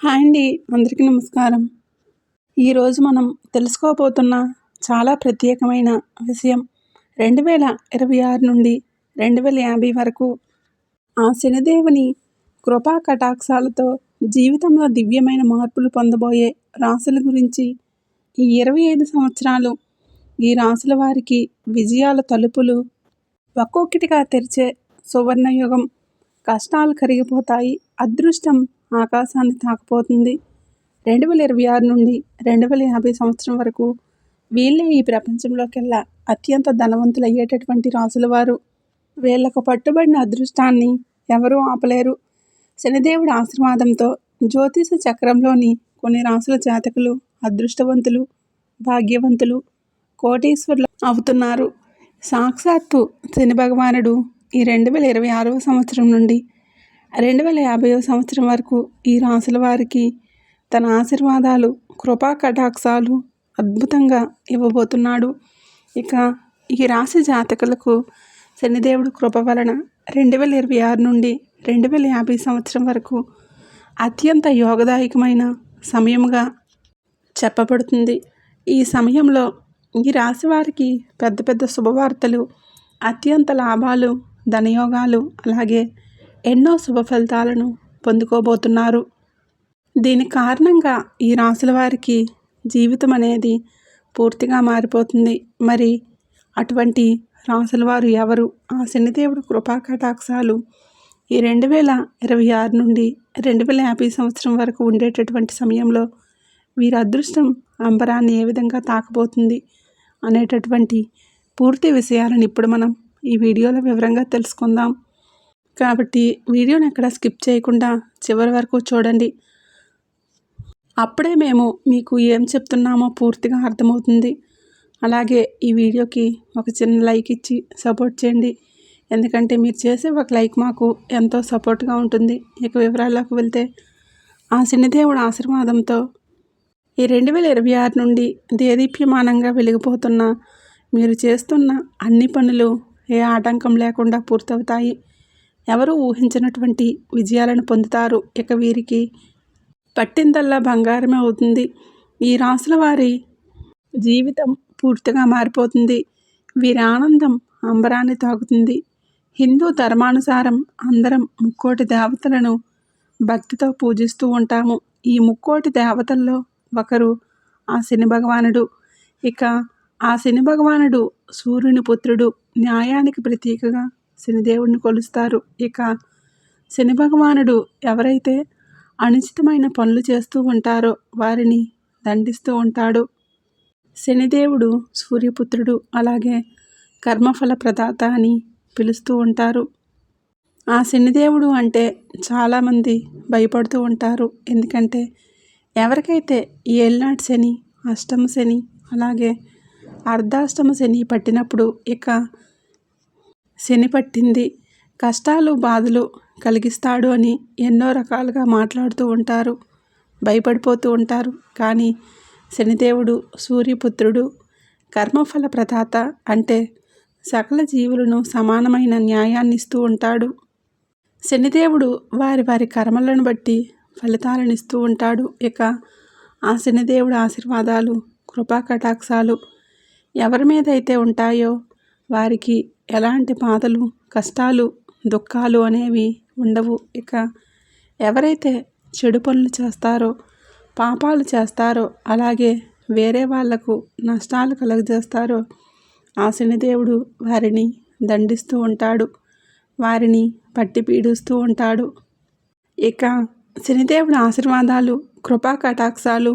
Hi అండి అందరికీ నమస్కారం. ఈరోజు మనం తెలుసుకోబోతున్న చాలా ప్రత్యేకమైన విషయం రెండు వేల ఇరవై ఆరు నుండి రెండు వేల యాభై వరకు ఆ శనిదేవుని కృపా కటాక్షాలతో జీవితంలో దివ్యమైన మార్పులు పొందబోయే రాసుల గురించి ఈ ఇరవై ఐదు సంవత్సరాలు ఈ రాసుల వారికి విజయాల తలుపులు ఒక్కొక్కటిగా తెరిచే సువర్ణయుగం కష్టాలు కరిగిపోతాయి అదృష్టం ఆకాశాన్ని తాకపోతుంది. రెండు వేల ఇరవై ఆరు నుండి రెండు వేల యాభై సంవత్సరం వరకు వీళ్ళే ఈ ప్రపంచంలోకెల్లా అత్యంత ధనవంతులు అయ్యేటటువంటి రాసుల వారు వీళ్ళకు పట్టుబడిన అదృష్టాన్ని ఎవరూ ఆపలేరు. శనిదేవుడి ఆశీర్వాదంతో జ్యోతిష చక్రంలోని కొన్ని రాసుల జాతకులు అదృష్టవంతులు భాగ్యవంతులు కోటీశ్వరులు అవుతున్నారు. సాక్షాత్తు శని భగవానుడు ఈ రెండు వేల ఇరవై ఆరవ సంవత్సరం నుండి రెండు వేల యాభైవ సంవత్సరం వరకు ఈ రాసుల వారికి తన ఆశీర్వాదాలు కృపా కటాక్షాలు అద్భుతంగా ఇవ్వబోతున్నాడు. ఇక ఈ రాశి జాతకులకు శనిదేవుడు కృప వలన రెండు వేల ఇరవై ఆరు నుండి రెండు వేల యాభై సంవత్సరం వరకు అత్యంత యోగదాయకమైన సమయంగా చెప్పబడుతుంది. ఈ సమయంలో ఈ రాశి వారికి పెద్ద పెద్ద శుభవార్తలు అత్యంత లాభాలు ధనయోగాలు అలాగే ఎన్నో శుభ ఫలితాలను పొందుకోబోతున్నారు. దీని కారణంగా ఈ రాసుల వారికి జీవితం అనేది పూర్తిగా మారిపోతుంది. మరి అటువంటి రాసుల వారు ఎవరు? ఆ శనిదేవుడు కృపా కటాక్షాలు ఈ రెండు వేల ఇరవై ఆరు నుండి రెండు వేల యాభై సంవత్సరం వరకు ఉండేటటువంటి సమయంలో వీరి అదృష్టం అంబరాన్ని ఏ విధంగా తాకబోతుంది అనేటటువంటి పూర్తి విషయాలను ఇప్పుడు మనం ఈ వీడియోలో వివరంగా తెలుసుకుందాం. కాబట్టి వీడియోని ఎక్కడ స్కిప్ చేయకుండా చివరి వరకు చూడండి. అప్పుడే మేము మీకు ఏం చెప్తున్నామో పూర్తిగా అర్థమవుతుంది. అలాగే ఈ వీడియోకి ఒక చిన్న లైక్ ఇచ్చి సపోర్ట్ చేయండి. ఎందుకంటే మీరు చేసే ఒక లైక్ మాకు ఎంతో సపోర్ట్గా ఉంటుంది. ఇక వివరాల్లోకి వెళ్తే ఆ శనిదేవుడు ఆశీర్వాదంతో ఈ రెండు వేల ఇరవై ఆరు నుండి దేదీప్యమానంగా వెలిగిపోతున్న మీరు చేస్తున్న అన్ని పనులు ఏ ఆటంకం లేకుండా పూర్తవుతాయి. ఎవరు ఊహించినటువంటి విజయాలను పొందుతారు? ఇక వీరికి పట్టిందల్లా బంగారమే అవుతుంది. ఈ రాసుల వారి జీవితం పూర్తిగా మారిపోతుంది. వీరి ఆనందం అంబరాన్ని తాకుతుంది. హిందూ ధర్మానుసారం అందరం ముక్కోటి దేవతలను భక్తితో పూజిస్తూ ఉంటాము. ఈ ముక్కోటి దేవతల్లో ఒకరు ఆ శని భగవానుడు. ఇక ఆ శని భగవానుడు సూర్యుని పుత్రుడు న్యాయానికి ప్రతీకగా శనిదేవుడిని కొలుస్తారు. ఇక శని భగవానుడు ఎవరైతే అనుచితమైన పనులు చేస్తూ ఉంటారో వారిని దండిస్తూ ఉంటాడు. శనిదేవుడు సూర్యపుత్రుడు అలాగే కర్మఫల ప్రదాత అని పిలుస్తూ ఉంటారు. ఆ శనిదేవుడు అంటే చాలామంది భయపడుతూ ఉంటారు. ఎందుకంటే ఎవరికైతే ఏళ్ళనాటి శని అష్టమ శని అలాగే అర్ధాష్టమ శని పట్టినప్పుడు ఇక శని పట్టింది. కష్టాలు బాధలు కలిగిస్తాడు అని ఎన్నో రకాలుగా మాట్లాడుతూ ఉంటారు. భయపడిపోతూ ఉంటారు. కానీ శనిదేవుడు సూర్యపుత్రుడు కర్మఫల ప్రదాత అంటే సకల జీవులను సమానమైన న్యాయాన్ని ఇస్తూ ఉంటాడు. శనిదేవుడు వారి వారి కర్మలను బట్టి ఫలితాలను ఇస్తూ ఉంటాడు. ఇక ఆ శనిదేవుడు ఆశీర్వాదాలు కృపా కటాక్షాలు ఎవరి మీద అయితే ఉంటాయో వారికి ఎలాంటి బాధలు కష్టాలు దుఃఖాలు అనేవి ఉండవు. ఇక ఎవరైతే చెడు పనులు చేస్తారో పాపాలు చేస్తారో అలాగే వేరే వాళ్ళకు నష్టాలు కలుగజేస్తారో ఆ శనిదేవుడు వారిని దండిస్తూ ఉంటాడు. వారిని పట్టి పీడిస్తూ ఉంటాడు. ఇక శనిదేవుడి ఆశీర్వాదాలు కృపా కటాక్షాలు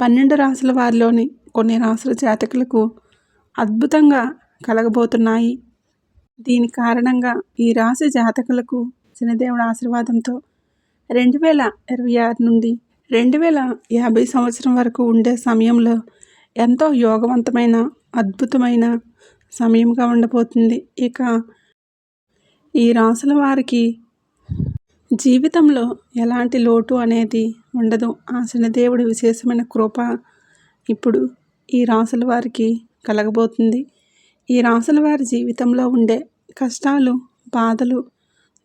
పన్నెండు రాసుల వారిలోని కొన్ని రాసుల జాతకులకు అద్భుతంగా కలగబోతున్నాయి. దీని కారణంగా ఈ రాశి జాతకులకు శనిదేవుడు ఆశీర్వాదంతో రెండు వేల ఇరవై ఆరు నుండి రెండు వేల యాభై సంవత్సరం వరకు ఉండే సమయంలో ఎంతో యోగవంతమైన అద్భుతమైన సమయంగా ఉండబోతుంది. ఇక ఈ రాసుల వారికి జీవితంలో ఎలాంటి లోటు అనేది ఉండదు. ఆ శనిదేవుడి విశేషమైన కృప ఇప్పుడు ఈ రాసుల వారికి కలగబోతుంది. ఈ రాసుల వారి జీవితంలో ఉండే కష్టాలు బాధలు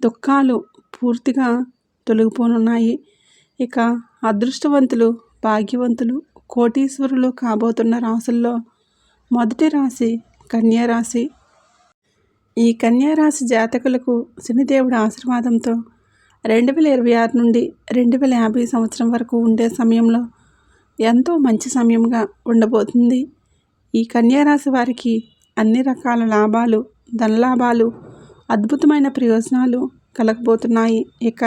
దుఃఖాలు పూర్తిగా తొలగిపోనున్నాయి. ఇక అదృష్టవంతులు భాగ్యవంతులు కోటీశ్వరులు కాబోతున్న రాసుల్లో మొదటి రాశి కన్యారాశి ఈ కన్యారాశి జాతకులకు శనిదేవుడి ఆశీర్వాదంతో రెండు వేల ఇరవై ఆరు నుండి రెండు వేల యాభై సంవత్సరం వరకు ఉండే సమయంలో ఎంతో మంచి సమయంగా ఉండబోతుంది. ఈ కన్యారాశి వారికి అన్ని రకాల లాభాలు ధనలాభాలు అద్భుతమైన ప్రయోజనాలు కలగబోతున్నాయి. ఇక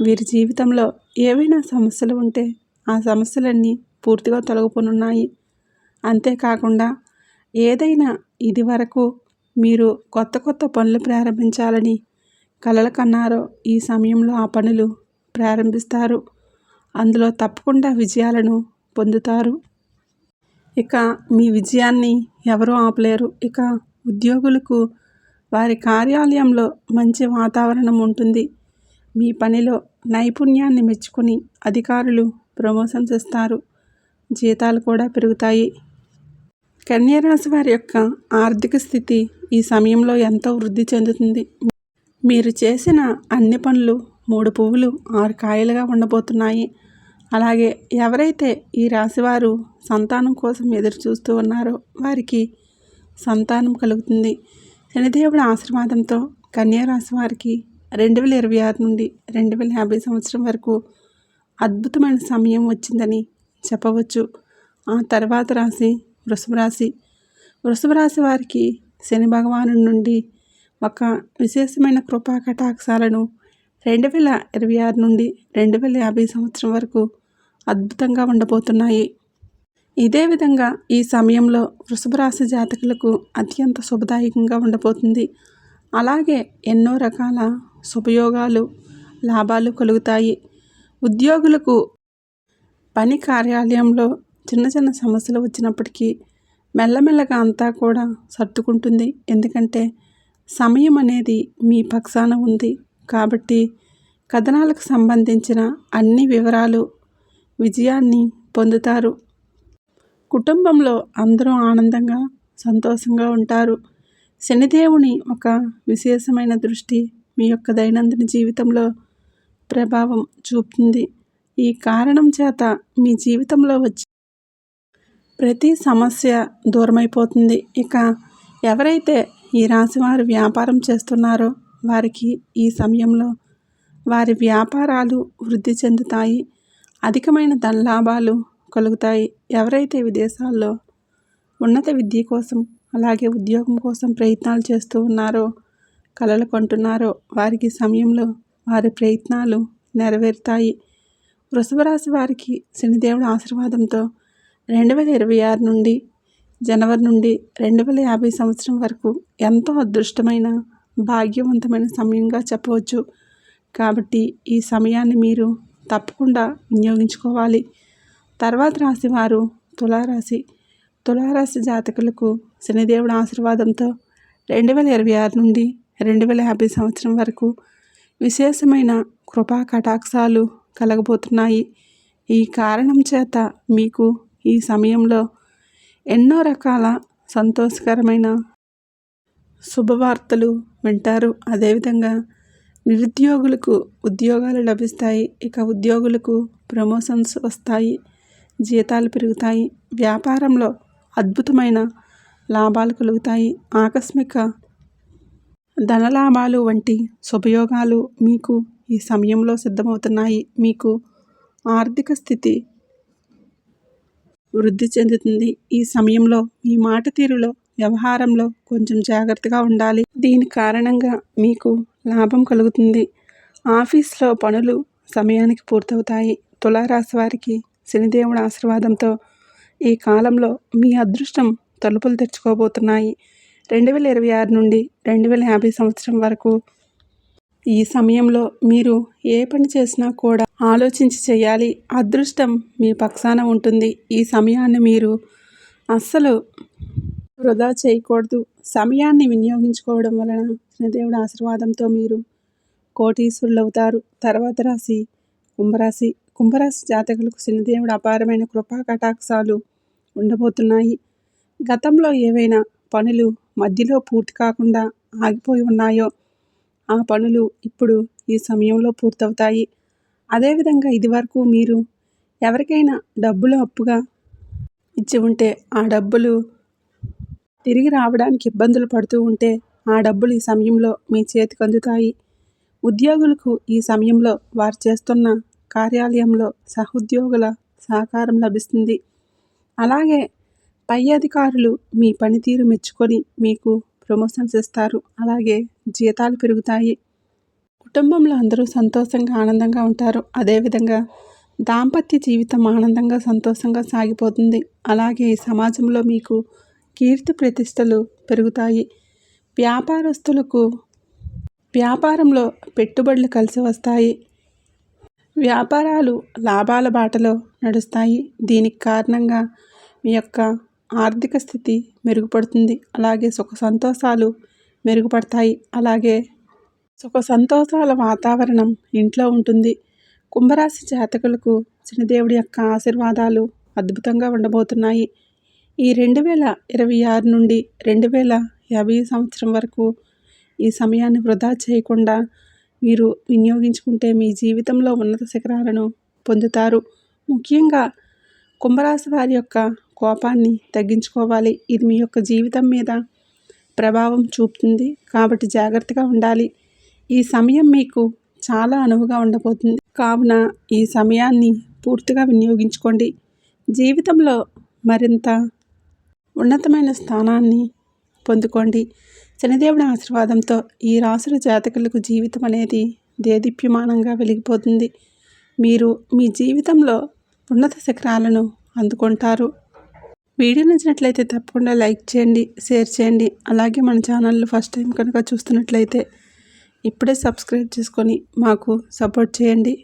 వీరి జీవితంలో ఏవైనా సమస్యలు ఉంటే ఆ సమస్యలన్నీ పూర్తిగా తొలగిపోనున్నాయి. అంతేకాకుండా ఏదైనా ఇది వరకు మీరు కొత్త కొత్త పనులు ప్రారంభించాలని కలలు కన్నారో ఈ సమయంలో ఆ పనులు ప్రారంభిస్తారు. అందులో తప్పకుండా విజయాలను పొందుతారు. ఇక మీ విజయాన్ని ఎవరూ ఆపలేరు. ఇక ఉద్యోగులకు వారి కార్యాలయంలో మంచి వాతావరణం ఉంటుంది. మీ పనిలో నైపుణ్యాన్ని మెచ్చుకొని అధికారులు ప్రమోషన్స్ ఇస్తారు జీతాలు కూడా పెరుగుతాయి. కన్యరాశి వారి యొక్క ఆర్థిక స్థితి ఈ సమయంలో ఎంతో వృద్ధి చెందుతుంది. మీరు చేసిన అన్ని పనులు మూడు పువ్వులు ఆరు కాయలుగా ఉండబోతున్నాయి. అలాగే ఎవరైతే ఈ రాశివారు సంతానం కోసం ఎదురు చూస్తూ ఉన్నారో వారికి సంతానం కలుగుతుంది. శనిదేవుడి ఆశీర్వాదంతో కన్యారాశి వారికి రెండు వేల ఇరవై ఆరు నుండి రెండు వేల యాభై సంవత్సరం వరకు అద్భుతమైన సమయం వచ్చిందని చెప్పవచ్చు. ఆ తర్వాత రాశి వృషభ రాశి. వృషభ రాశి వారికి శని భగవాను నుండి ఒక విశేషమైన కృపా కటాక్షాలను రెండు వేల ఇరవై ఆరు నుండి రెండు వేల యాభై సంవత్సరం వరకు అద్భుతంగా ఉండబోతున్నాయి. ఇదే విధంగా ఈ సమయంలో వృషభ రాశి జాతకులకు అత్యంత శుభదాయకంగా ఉండబోతుంది. అలాగే ఎన్నో రకాల శుభయోగాలు లాభాలు కలుగుతాయి. ఉద్యోగులకు పని కార్యాలయంలో చిన్న చిన్న సమస్యలు వచ్చినప్పటికీ మెల్లమెల్లగా అంతా కూడా సర్దుకుంటుంది. ఎందుకంటే సమయం అనేది మీ పక్షాన ఉంది. కాబట్టి కథనాలకు సంబంధించిన అన్ని వివరాలు విజయాన్ని పొందుతారు. కుటుంబంలో అందరూ ఆనందంగా సంతోషంగా ఉంటారు. శనిదేవుని ఒక విశేషమైన దృష్టి మీ యొక్క దైనందిన జీవితంలో ప్రభావం చూపుతుంది. ఈ కారణం చేత మీ జీవితంలో వచ్చి ప్రతి సమస్య దూరమైపోతుంది. ఇక ఎవరైతే ఈ రాశివారు వ్యాపారం చేస్తున్నారో వారికి ఈ సమయంలో వారి వ్యాపారాలు వృద్ధి చెందుతాయి. అధికమైన ధనలాభాలు కలుగుతాయి. ఎవరైతే విదేశాల్లో ఉన్నత విద్య కోసం అలాగే ఉద్యోగం కోసం ప్రయత్నాలు చేస్తూ ఉన్నారో కలలు కొంటున్నారో వారికి సమయంలో వారి ప్రయత్నాలు నెరవేరుతాయి. వృషభరాశి వారికి శనిదేవుడు ఆశీర్వాదంతో రెండు వేల ఇరవై ఆరు నుండి జనవరి నుండి రెండు వేల యాభై సంవత్సరం వరకు ఎంతో అదృష్టమైన భాగ్యవంతమైన సమయంగా చెప్పవచ్చు. కాబట్టి ఈ సమయాన్ని మీరు తప్పకుండా వినియోగించుకోవాలి. తర్వాత రాశి వారు తులారాశి. తులారాశి జాతకులకు శనిదేవుడు ఆశీర్వాదంతో రెండు వేల ఇరవై ఆరు నుండి రెండు వేల యాభై సంవత్సరం వరకు విశేషమైన కృపా కటాక్షాలు కలగబోతున్నాయి. ఈ కారణం చేత మీకు ఈ సమయంలో ఎన్నో రకాల సంతోషకరమైన శుభవార్తలు వింటారు. అదేవిధంగా నిరుద్యోగులకు ఉద్యోగాలు లభిస్తాయి. ఇక ఉద్యోగులకు ప్రమోషన్స్ వస్తాయి. జీతాలు పెరుగుతాయి. వ్యాపారంలో అద్భుతమైన లాభాలు కలుగుతాయి. ఆకస్మిక ధనలాభాలు వంటి శుభయోగాలు మీకు ఈ సమయంలో సిద్ధమవుతున్నాయి. మీకు ఆర్థిక స్థితి వృద్ధి చెందుతుంది. ఈ సమయంలో మీ మాట తీరులో వ్యవహారంలో కొంచెం జాగ్రత్తగా ఉండాలి. దీని కారణంగా మీకు లాభం కలుగుతుంది. ఆఫీస్లో పనులు సమయానికి పూర్తవుతాయి. తులారాశి వారికి శనిదేవుడి ఆశీర్వాదంతో ఈ కాలంలో మీ అదృష్టం తలుపులు తెచ్చుకోబోతున్నాయి రెండు వేల ఇరవై ఆరు నుండి రెండు వేల యాభై సంవత్సరం వరకు ఈ సమయంలో మీరు ఏ పని చేసినా కూడా ఆలోచించి చేయాలి. అదృష్టం మీ పక్షాన ఉంటుంది. ఈ సమయాన్ని మీరు అస్సలు వృధా చేయకూడదు. సమయాన్ని వినియోగించుకోవడం వలన కృష్ణదేవుడి ఆశీర్వాదంతో మీరు కోటీశ్వరులు అవుతారు తర్వాత రాశి కుంభరాశి. కుంభరాశి జాతకులకు శనిదేవుడు అపారమైన కృపా కటాక్షాలు ఉండబోతున్నాయి. గతంలో ఏవైనా పనులు మధ్యలో పూర్తి కాకుండా ఆగిపోయి ఉన్నాయో ఆ పనులు ఇప్పుడు ఈ సమయంలో పూర్తవుతాయి. అదేవిధంగా ఇదివరకు మీరు ఎవరికైనా డబ్బులు అప్పుగా ఇచ్చి ఉంటే ఆ డబ్బులు తిరిగి రావడానికి ఇబ్బందులు పడుతూ ఉంటే ఆ డబ్బులు ఈ సమయంలో మీ చేతికి అందుతాయి. ఉద్యోగులకు ఈ సమయంలో వారు చేస్తున్న కార్యాలయంలో సహోద్యోగుల సహకారం లభిస్తుంది. అలాగే పై అధికారులు మీ పనితీరు మెచ్చుకొని మీకు ప్రమోషన్స్ ఇస్తారు. అలాగే జీతాలు పెరుగుతాయి. కుటుంబంలో అందరూ సంతోషంగా ఆనందంగా ఉంటారు. అదేవిధంగా దాంపత్య జీవితం ఆనందంగా సంతోషంగా సాగిపోతుంది. అలాగే ఈ సమాజంలో మీకు కీర్తి ప్రతిష్టలు పెరుగుతాయి. వ్యాపారస్తులకు వ్యాపారంలో పెట్టుబడులు కలిసి వస్తాయి. వ్యాపారాలు లాభాల బాటలో నడుస్తాయి. దీనికి కారణంగా మీ యొక్క ఆర్థిక స్థితి మెరుగుపడుతుంది. అలాగే సుఖ సంతోషాలు మెరుగుపడతాయి. అలాగే సుఖ సంతోషాల వాతావరణం ఇంట్లో ఉంటుంది. కుంభరాశి జాతకులకు శనిదేవుడి యొక్క ఆశీర్వాదాలు అద్భుతంగా ఉండబోతున్నాయి. ఈ రెండు వేల ఇరవై ఆరు నుండి రెండు వేల యాభై సంవత్సరం వరకు ఈ సమయాన్ని వృధా చేయకుండా మీరు వినియోగించుకుంటే మీ జీవితంలో ఉన్నత శిఖరాలను పొందుతారు. ముఖ్యంగా కుంభరాశి వారి యొక్క కోపాన్ని తగ్గించుకోవాలి. ఇది మీ యొక్క జీవితం మీద ప్రభావం చూపుతుంది. కాబట్టి జాగ్రత్తగా ఉండాలి. ఈ సమయం మీకు చాలా అనువుగా ఉండబోతుంది. కావున ఈ సమయాన్ని పూర్తిగా వినియోగించుకోండి. జీవితంలో మరింత ఉన్నతమైన స్థానాన్ని పొందుకోండి. శనిదేవుని ఆశీర్వాదంతో ఈ రాసుల జాతకులకు జీవితం అనేది దేదీప్యమానంగా వెలిగిపోతుంది. మీరు మీ జీవితంలో ఉన్నత శిఖరాలను అందుకుంటారు. వీడియో నచ్చినట్లయితే తప్పకుండా లైక్ చేయండి షేర్ చేయండి. అలాగే మన ఛానల్ ఫస్ట్ టైం కనుక చూస్తున్నట్లయితే ఇప్పుడే సబ్స్క్రైబ్ చేసుకొని మాకు సపోర్ట్ చేయండి.